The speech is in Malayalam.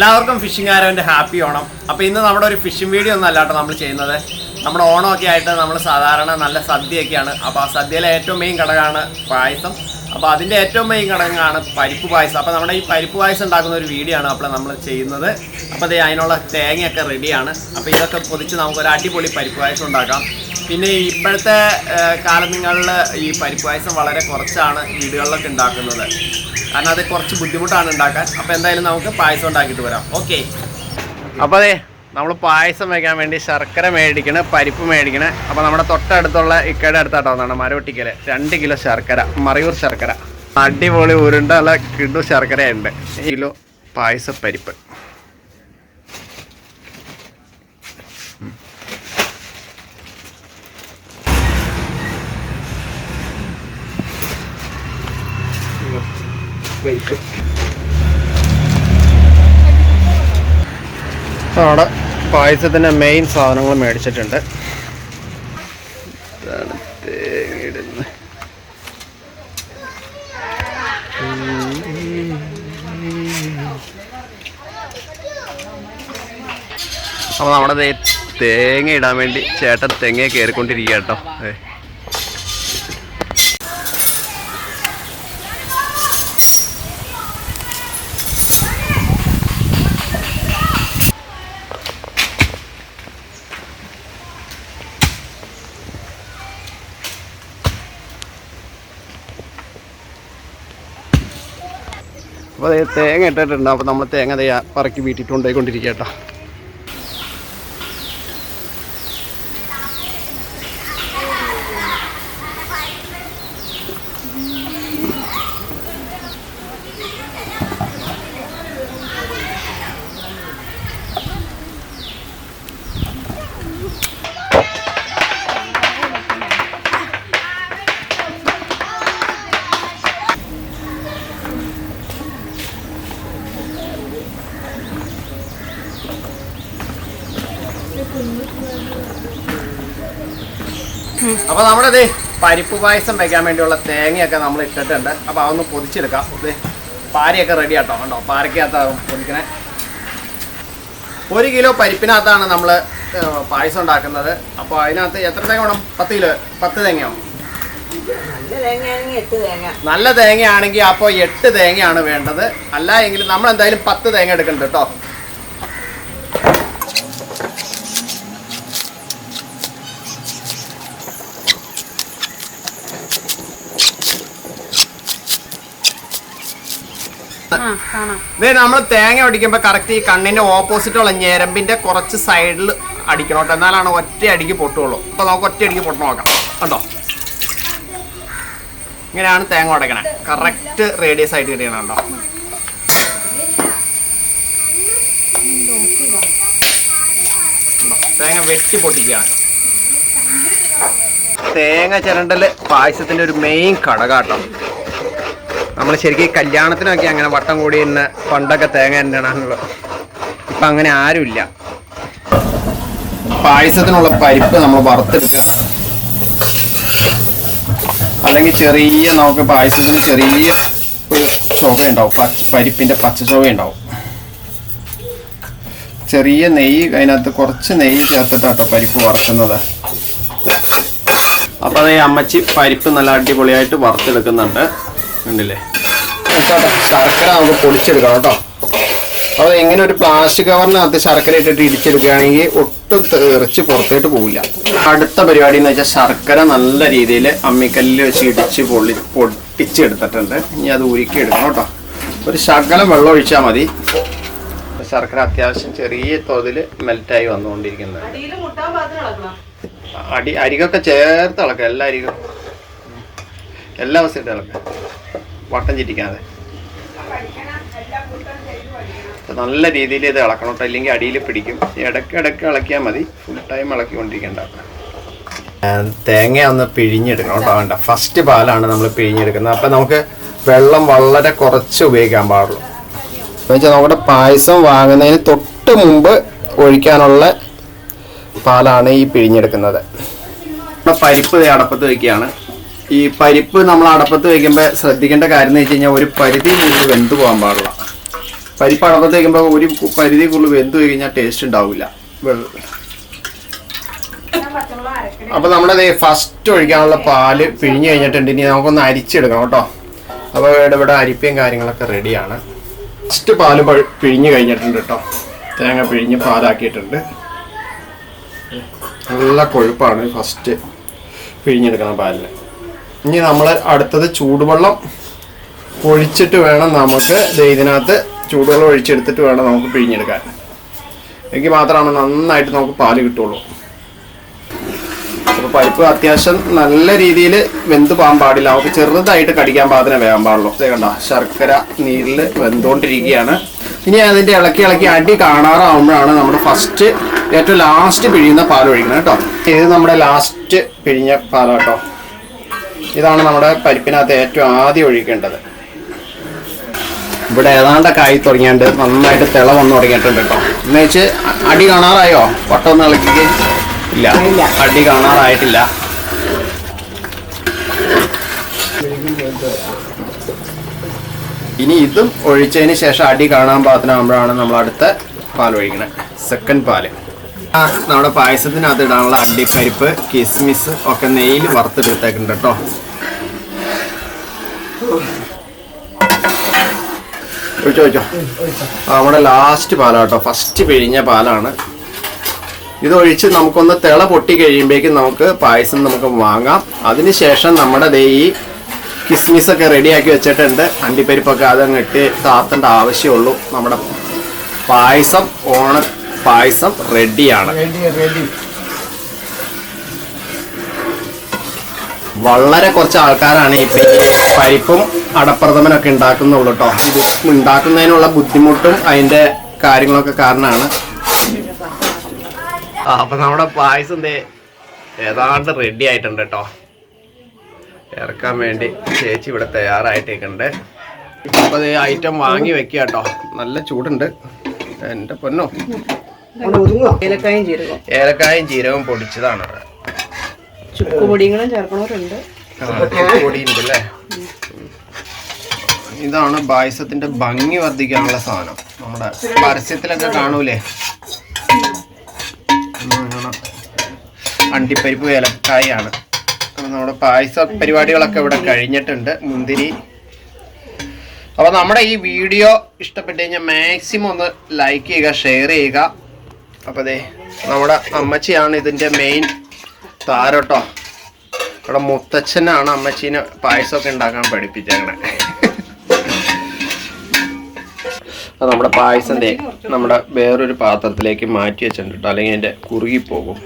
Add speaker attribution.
Speaker 1: എല്ലാവർക്കും ഫിഷിംഗ് ആരോന്റെ ഹാപ്പി ഓണം. അപ്പോൾ ഇന്ന് നമ്മുടെ ഒരു ഫിഷിംഗ് വീഡിയോ ഒന്നും അല്ലാട്ടോ നമ്മൾ ചെയ്യുന്നത്. നമ്മുടെ ഓണമൊക്കെ ആയിട്ട് നമ്മൾ സാധാരണ നല്ല സദ്യയൊക്കെയാണ്. അപ്പോൾ ആ സദ്യയിലെ ഏറ്റവും മെയിൻ ഘടകമാണ് പായസം. അപ്പോൾ അതിന്റെ ഏറ്റവും മെയിൻ ഘടകമാണ് പരിപ്പ് പായസം. അപ്പോൾ നമ്മുടെ ഈ പരിപ്പ് പായസം ഉണ്ടാക്കുന്ന ഒരു വീഡിയോ ആണ് അപ്പോൾ നമ്മൾ ചെയ്യുന്നത്. അപ്പോൾ അതിനുള്ള തേങ്ങയൊക്കെ റെഡിയാണ് അപ്പോൾ ഇതൊക്കെ പൊതിച്ച് നമുക്കൊരു അടിപൊളി പരിപ്പ് പായസം ഉണ്ടാക്കാം. പിന്നെ ഇപ്പോഴത്തെ കാലങ്ങളിൽ ഈ പരിപ്പ് പായസം വളരെ കുറച്ചാണ് വീടുകളിലൊക്കെ ഉണ്ടാക്കുന്നത്. കാരണം അത് കുറച്ച് ബുദ്ധിമുട്ടാണ് ഉണ്ടാക്കാൻ. അപ്പോൾ എന്തായാലും നമുക്ക് പായസം ഉണ്ടാക്കിയിട്ട് വരാം. ഓക്കെ. അപ്പോൾ അതെ നമ്മൾ പായസം വയ്ക്കാൻ വേണ്ടി ശർക്കര മേടിക്കണം പരിപ്പ് മേടിക്കണേ. അപ്പോൾ നമ്മുടെ തൊട്ടടുത്തുള്ള ഇക്കയുടെ അടുത്താട്ടോ വന്നതാണ് മരവട്ടിക്കൽ രണ്ട് കിലോ ശർക്കര മറയൂർ ശർക്കര. അടിപൊളി ഉരുണ്ടുള്ള കിഡു ശർക്കരയുണ്ട്. കിലോ പായസപ്പരിപ്പ്. അവിടെ പായസത്തിന്റെ മെയിൻ സാധനങ്ങൾ മേടിച്ചിട്ടുണ്ട്. അപ്പോൾ നമ്മുടെ തേങ്ങ ഇടാൻ വേണ്ടി ചേട്ടൻ തെങ്ങ കയറിക്കൊണ്ടിരിക്കുക കേട്ടോ. ഏ. അപ്പോൾ തേങ്ങ ഇട്ടിട്ടുണ്ട്. അപ്പോൾ നമ്മൾ തേങ്ങ പറക്കി വീട്ടിട്ട് കൊണ്ടുപോയിക്കൊണ്ടിരിക്കുക കേട്ടോ. അപ്പോൾ നമ്മുടെ ദേ പരിപ്പ് പായസം വയ്ക്കാൻ വേണ്ടിയുള്ള തേങ്ങയൊക്കെ നമ്മൾ ഇട്ടിട്ടുണ്ട്. അപ്പോൾ അതൊന്ന് പൊതിച്ചെടുക്കാം. ഇതേ പാരയൊക്കെ റെഡി ആട്ടോ. കണ്ടോ? പാരക്കകത്താണ് പൊതിക്കണേ. ഒരു കിലോ പരിപ്പിനകത്താണ് നമ്മൾ പായസം ഉണ്ടാക്കുന്നത്. അപ്പോൾ അതിനകത്ത് എത്ര തേങ്ങ വേണം? പത്ത് കിലോ പത്ത് തേങ്ങയോ?
Speaker 2: നല്ല തേങ്ങയാണെങ്കിൽ
Speaker 1: അപ്പോൾ എട്ട് തേങ്ങയാണ് വേണ്ടത്. അല്ല എങ്കിൽ നമ്മൾ എന്തായാലും പത്ത് തേങ്ങ എടുക്കുന്നുണ്ട് കേട്ടോ നമ്മൾ തേങ്ങ ഒടിക്കുമ്പോൾ കറക്റ്റ് ഈ കണ്ണിന്റെ ഓപ്പോസിറ്റുള്ള ഞരമ്പിന്റെ കുറച്ച് സൈഡിൽ അടിക്കണം കേട്ടോ. എന്നാലാണ് ഒറ്റ അടിക്ക് പൊട്ടുള്ളൂ. അപ്പൊ നമുക്ക് ഒറ്റ അടിക്ക് പൊട്ട് നോക്കാം. കണ്ടോ? ഇങ്ങനെയാണ് തേങ്ങ ഉടക്കണേ. കറക്റ്റ് റേഡിയസ് ആയിട്ട് കിട്ടിയണം കണ്ടോ? തേങ്ങ വെട്ടി പൊട്ടിക്കുകയാണ്. തേങ്ങ ചിരണ്ടൽ പായസത്തിന്റെ ഒരു മെയിൻ ഘടകാട്ടോ നമ്മൾ ശരിക്കും കല്യാണത്തിനൊക്കെ അങ്ങനെ വട്ടം കൂടി ഇന്ന് പണ്ടൊക്കെ തേങ്ങ എന്നാണല്ലോ ഇപ്പം അങ്ങനെ ആരുമില്ല. പായസത്തിനുള്ള പരിപ്പ് നമ്മൾ വറുത്തെടുക്കുക അല്ലെങ്കിൽ ചെറിയ നമുക്ക് പായസത്തിന് ചെറിയ ഒരു ചുവ ഉണ്ടാവും. പച്ച പരിപ്പിന്റെ പച്ച ഉണ്ടാവും. ചെറിയ നെയ്യ് അതിനകത്ത് കുറച്ച് നെയ്യ് ചേർത്തിട്ടാട്ടോ പരിപ്പ് വറുക്കുന്നത്. അപ്പോൾ അതേ അമ്മച്ചി പരിപ്പ് നല്ല അടിപൊളിയായിട്ട് വറുത്തെടുക്കുന്നുണ്ട്. കണ്ടില്ലേ? ആയിക്കോട്ടെ. ശർക്കര നമുക്ക് പൊടിച്ചെടുക്കണം കേട്ടോ. അപ്പോൾ എങ്ങനെ ഒരു പ്ലാസ്റ്റിക് കവറിനകത്ത് ശർക്കര ഇട്ടിട്ട് ഇടിച്ചെടുക്കുകയാണെങ്കിൽ ഒട്ടും തെറിച്ച് പുറത്തേട്ട് പോവില്ല. അടുത്ത പരിപാടി എന്ന് വെച്ചാൽ ശർക്കര നല്ല രീതിയിൽ അമ്മിക്കല്ലിൽ വെച്ച് ഇടിച്ച് പൊള്ളി പൊട്ടിച്ചെടുത്തിട്ടുണ്ട്. ഇനി അത് ഉരുക്കി എടുക്കണം കേട്ടോ. ഒരു ശകലം വെള്ളം ഒഴിച്ചാൽ മതി. ശർക്കര അത്യാവശ്യം ചെറിയ തോതിൽ മെൽറ്റായി വന്നുകൊണ്ടിരിക്കുന്നത് അടി അരികൊക്കെ ചേർത്ത് ഇളക്കുക എല്ലാ അരികും എല്ലാ അവസ്ഥയും ഇളക്കുക. വട്ടം ചിരിക്കാതെ നല്ല രീതിയിൽ ഇത് ഇളക്കണം കേട്ടോ. ഇല്ലെങ്കിൽ അടിയിൽ പിടിക്കും. ഇടയ്ക്ക് ഇടയ്ക്ക് ഇളക്കിയാൽ മതി. ഫുൾ ടൈം ഇളക്കിക്കൊണ്ടിരിക്കേണ്ട. തേങ്ങ ഒന്ന് പിഴിഞ്ഞെടുക്കണം കേട്ടോ. വേണ്ട. ഫസ്റ്റ് പാലാണ് നമ്മൾ പിഴിഞ്ഞെടുക്കുന്നത്. അപ്പം നമുക്ക് വെള്ളം വളരെ കുറച്ച് ഉപയോഗിക്കാൻ പാടുള്ളൂ. എന്ന് വെച്ചാൽ നമ്മുടെ പായസം വാങ്ങുന്നതിന് തൊട്ട് മുമ്പ് ഒഴിക്കാനുള്ള പാലാണ് ഈ പിഴിഞ്ഞെടുക്കുന്നത്. പരിപ്പ് അടപ്പത്ത് വെക്കുകയാണ്. ഈ പരിപ്പ് നമ്മൾ അടപ്പത്ത് വയ്ക്കുമ്പോൾ ശ്രദ്ധിക്കേണ്ട കാര്യം എന്ന് വെച്ച് കഴിഞ്ഞാൽ ഒരു പരിധി കൂടുതൽ വെന്ത് പോകാൻ പാടില്ല. പരിപ്പ് അടപ്പത്ത് വയ്ക്കുമ്പോൾ ഒരു പരിധി കൂടുതൽ വെന്ത് കഴിഞ്ഞാൽ ടേസ്റ്റ് ഉണ്ടാവില്ല അപ്പോൾ അപ്പൊ നമ്മുടെ ഫസ്റ്റ് ഒഴിക്കാനുള്ള പാൽ പിഴിഞ്ഞ് കഴിഞ്ഞിട്ടുണ്ട്. ഇനി നമുക്കൊന്ന് അരിച്ചെടുക്കണം കേട്ടോ. അപ്പോൾ ഇവിടെ ഇവിടെ അരിപ്പയും കാര്യങ്ങളൊക്കെ റെഡിയാണ് ഫസ്റ്റ് പാൽ പിഴിഞ്ഞ് കഴിഞ്ഞിട്ടുണ്ട് കേട്ടോ. തേങ്ങ പിഴിഞ്ഞ് പാലാക്കിയിട്ടുണ്ട്. നല്ല കൊഴുപ്പാണ് ഫസ്റ്റ് പിഴിഞ്ഞെടുക്കണം പാലിന്. ഇനി നമ്മൾ അടുത്തത് ചൂടുവെള്ളം ഒഴിച്ചിട്ട് വേണം നമുക്ക്. ഇതിനകത്ത് ചൂടുവെള്ളം ഒഴിച്ചെടുത്തിട്ട് വേണം നമുക്ക് പിഴിഞ്ഞെടുക്കാൻ. എങ്കിൽ മാത്രമാണ് നന്നായിട്ട് നമുക്ക് പാൽ കിട്ടുള്ളൂ. അപ്പോൾ പരിപ്പ് അത്യാവശ്യം നല്ല രീതിയിൽ വെന്ത് പോകാൻ പാടില്ല. നമുക്ക് ചെറുതായിട്ട് കടിക്കാൻ പാകത്തിന് വേകാൻ പാടുള്ളൂ. കണ്ട ശർക്കര നീരിൽ വെന്തുകൊണ്ടിരിക്കുകയാണ് ഇനി അതിന്റെ ഇളക്കി ഇളക്കി അടി കാണാറാവുമ്പോഴാണ് നമ്മൾ ഫസ്റ്റ് ഏറ്റവും ലാസ്റ്റ് പിഴിയുന്ന പാൽ ഒഴിക്കണം കേട്ടോ. ഇത് നമ്മുടെ ലാസ്റ്റ് പിഴിഞ്ഞ പാലാട്ടോ. ഇതാണ് നമ്മുടെ പരിപ്പിനകത്ത് ഏറ്റവും ആദ്യം ഒഴിക്കേണ്ടത്. ഇവിടെ ഏതാണ്ട് കായി തുടങ്ങിയാണ്ട് നന്നായിട്ട് തിള വന്ന് തുടങ്ങിയിട്ടുണ്ട് കേട്ടോ. എന്ന് വെച്ച് അടി കാണാറായോ? വട്ടമൊന്നും ഇളക്കി ഇല്ല. അടി കാണാറായിട്ടില്ല. ഇനി ഇതും ഒഴിച്ചതിന് ശേഷം അടി കാണാൻ പാകത്തിനാകുമ്പോഴാണ് നമ്മൾ അടുത്ത പാൽ ഒഴിക്കുന്നത് സെക്കൻഡ് പാൽ. നമ്മുടെ പായസത്തിനകത്ത് ഇടാനുള്ള അണ്ടിപ്പരിപ്പ് കിസ്മിസ് ഒക്കെ നെയ്യിൽ വറുത്തെടുത്തേക്കുണ്ട് കേട്ടോ. നമ്മുടെ ലാസ്റ്റ് പാലാണ് കേട്ടോ. ഫസ്റ്റ് പിഴിഞ്ഞ പാലാണ്. ഇതൊഴിച്ച് നമുക്കൊന്ന് തിള പൊട്ടി കഴിയുമ്പോഴേക്കും നമുക്ക് പായസം നമുക്ക് വാങ്ങാം. അതിനുശേഷം നമ്മുടെ ദേ ഈ കിസ്മിസ് ഒക്കെ റെഡിയാക്കി വെച്ചിട്ടുണ്ട്. അണ്ടിപ്പരിപ്പൊക്കെ അതങ്ങ് ഇട്ട് താത്തേണ്ട ആവശ്യമുള്ളൂ. നമ്മുടെ പായസം ഓണ പായസം റെഡിയാണ്. വളരെ കുറച്ച് ആൾക്കാരാണ് ഇപ്പം ഈ പരിപ്പും അടപ്രഥമനൊക്കെ ഉണ്ടാക്കുന്നുള്ളൂ കേട്ടോ ഇത് ഉണ്ടാക്കുന്നതിനുള്ള ബുദ്ധിമുട്ടും അതിന്റെ കാര്യങ്ങളൊക്കെ കാരണമാണ്. അപ്പൊ നമ്മുടെ പായസം ഏതാണ്ട് റെഡി ആയിട്ടുണ്ട് കേട്ടോ ഇറക്കാൻ വേണ്ടി ചേച്ചി ഇവിടെ തയ്യാറായിട്ടേക്കുണ്ട് ഇപ്പൊ ഐറ്റം വാങ്ങി വെക്കുക കേട്ടോ നല്ല ചൂടുണ്ട്. എന്റെ പൊന്നോ.
Speaker 2: ഏലക്കായും ജീരകം
Speaker 1: ഏലക്കായും ജീരകവും പൊടിച്ചതാണ്
Speaker 2: ചുക്കുപൊടിയും ചേർക്കണവരുണ്ട്
Speaker 1: അല്ലേ ഇതാണ് പായസത്തിന്റെ ഭംഗി വർദ്ധിക്കാനുള്ള സാധനം. നമ്മുടെ പരസ്യത്തിലൊക്കെ കാണൂലേ. അണ്ടിപ്പരിപ്പ് ഏലക്കായാണ്. നമ്മുടെ പായസ പരിപാടികളൊക്കെ ഇവിടെ കഴിഞ്ഞിട്ടുണ്ട്. മുന്തിരി. അപ്പൊ നമ്മുടെ ഈ വീഡിയോ ഇഷ്ടപ്പെട്ട് കഴിഞ്ഞാൽ മാക്സിമം ഒന്ന് ലൈക്ക് ചെയ്യുക ഷെയർ ചെയ്യുക. അപ്പൊ അതെ നമ്മുടെ അമ്മച്ചിയാണ് ഇതിന്റെ മെയിൻ താരോട്ടോ ഇവിടെ മുത്തച്ഛനാണ് അമ്മച്ചീനെ പായസമൊക്കെ ഉണ്ടാക്കാൻ പഠിപ്പിച്ചേക്കണേ. അത് നമ്മുടെ പായസം നമ്മുടെ വേറൊരു പാത്രത്തിലേക്ക് മാറ്റി വെച്ചിട്ടുണ്ട് അല്ലെങ്കിൽ അതിന്റെ കുറുകി പോകും.